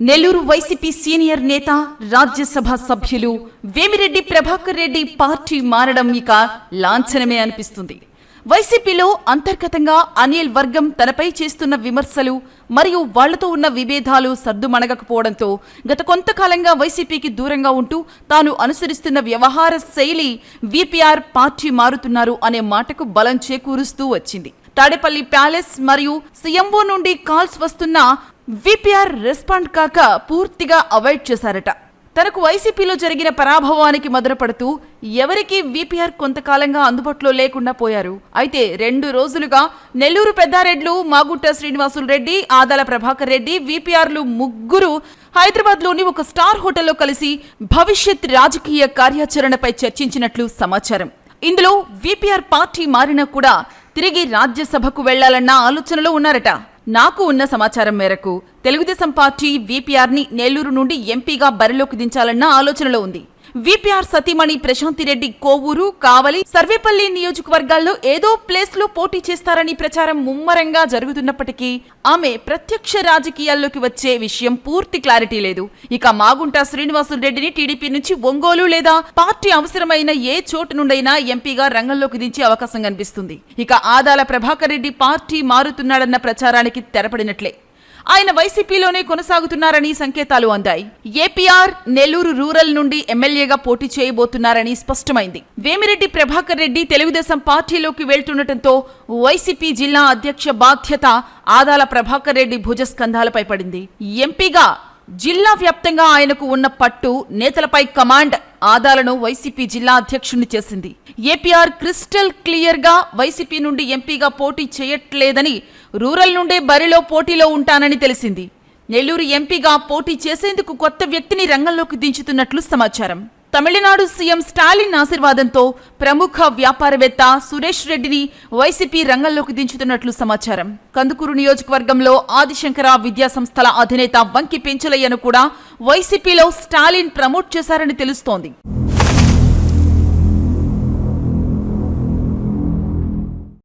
Nellore YCP senior నేత రాజ్యసభ సభ్యులు Vemireddy Prabhakar Reddy party మారడం ఇక లాంఛనమే అనిపిస్తుంది. వైసీపీలో అంతర్గతంగా అనిల్ వర్గం తనపై చేస్తున్న విమర్శలు మరియు వాళ్ళతో ఉన్న విభేదాలు సర్దుమణగకపోవడంతో గత కొంతకాలంగా వైసీపీకి దూరంగా ఉంటూ తాను అనుసరిస్తున్న వ్యవహార శైలి విపిఆర్ పార్టీ మారుతున్నారు అనే మాటకు బలం చేకూరుస్తూ వచ్చింది. తాడేపల్లి ప్యాలెస్ మరియు సీఎంఓ నుండి కాల్స్ వస్తున్నా విపిఆర్ రెస్పాండ్ కాక పూర్తిగా అవాయిడ్ చేశారట. తనకు వైసీపీలో జరిగిన పరాభవానికి మదనపడుతూ ఎవరికి విపిఆర్ కొంతకాలంగా అందుబాటులో లేకుండా పోయారు? అయితే రెండు రోజులుగా నెల్లూరు పెద్దారెడ్లు మాగుంట శ్రీనివాసులు రెడ్డి ఆదాల ప్రభాకర్ రెడ్డి విపిఆర్లు ముగ్గురు హైదరాబాద్లోని ఒక స్టార్ హోటల్లో కలిసి భవిష్యత్ రాజకీయ కార్యాచరణపై చర్చించినట్లు సమాచారం. ఇందులో విపిఆర్ పార్టీ మారినా కూడా తిరిగి రాజ్యసభకు వెళ్ళాలన్న ఆలోచనలో ఉన్నారట. నాకు ఉన్న సమాచారం మేరకు తెలుగుదేశం పార్టీ వీపీఆర్ని నెల్లూరు నుండి ఎంపీగా బరిలోకి దించాలన్న ఆలోచనలో ఉంది. విపిఆర్ సతీమణి ప్రశాంతిరెడ్డి కోవూరు కావలి సర్వేపల్లి నియోజకవర్గాల్లో ఏదో ప్లేస్లో పోటీ చేస్తారని ప్రచారం ముమ్మరంగా జరుగుతున్నప్పటికీ ఆమె ప్రత్యక్ష రాజకీయాల్లోకి వచ్చే విషయం పూర్తి క్లారిటీ లేదు. ఇక మాగుంట శ్రీనివాసులు రెడ్డిని టీడీపీ నుంచి ఒంగోలు లేదా పార్టీ అవసరమైన ఏ చోటు నుండైనా ఎంపీగా రంగంలోకి దించే అవకాశం కనిపిస్తుంది. ఇక ఆదాల ప్రభాకర్ రెడ్డి పార్టీ మారుతున్నాడన్న ప్రచారానికి తెరపడినట్లే. ఆయన వైసీపీలోనే కొనసాగుతున్నారని సంకేతాలు అందాయి. ఏపీఆర్ నెల్లూరు రూరల్ నుండి ఎమ్మెల్యేగా పోటీ చేయబోతున్నారని స్పష్టమైంది. వేమిరెడ్డి ప్రభాకర్ రెడ్డి తెలుగుదేశం పార్టీలోకి వెళ్తుండటంతో వైసీపీ జిల్లా అధ్యక్ష బాధ్యత ఆదాల ప్రభాకర్ రెడ్డి భుజస్కంధాలపై పడింది. ఎంపీగా జిల్లా వ్యాప్తంగా ఆయనకు ఉన్న పట్టు నేతలపై కమాండ్ ఆదాలను వైసీపీ జిల్లా అధ్యక్షుణ్ణి చేసింది. ఏపీఆర్ క్రిస్టల్ క్లియర్గా వైసీపీ నుండి ఎంపీగా పోటీ చేయట్లేదని రూరల్ నుండే బరిలో పోటీలో ఉంటానని తెలిసింది. నెల్లూరు ఎంపీగా పోటీ చేసేందుకు కొత్త వ్యక్తిని రంగంలోకి దించుతున్నట్లు సమాచారం. తమిళనాడు సీఎం స్టాలిన్ ఆశీర్వాదంతో ప్రముఖ వ్యాపారవేత్త సురేష్ రెడ్డిని వైసీపీ రంగంలోకి దించుతున్నట్లు సమాచారం. కందుకూరు నియోజకవర్గంలో ఆదిశంకర విద్యా సంస్థల అధినేత వంకి పెంచలయ్యను కూడా వైసీపీలో స్టాలిన్ ప్రమోట్ చేశారని తెలుస్తోంది.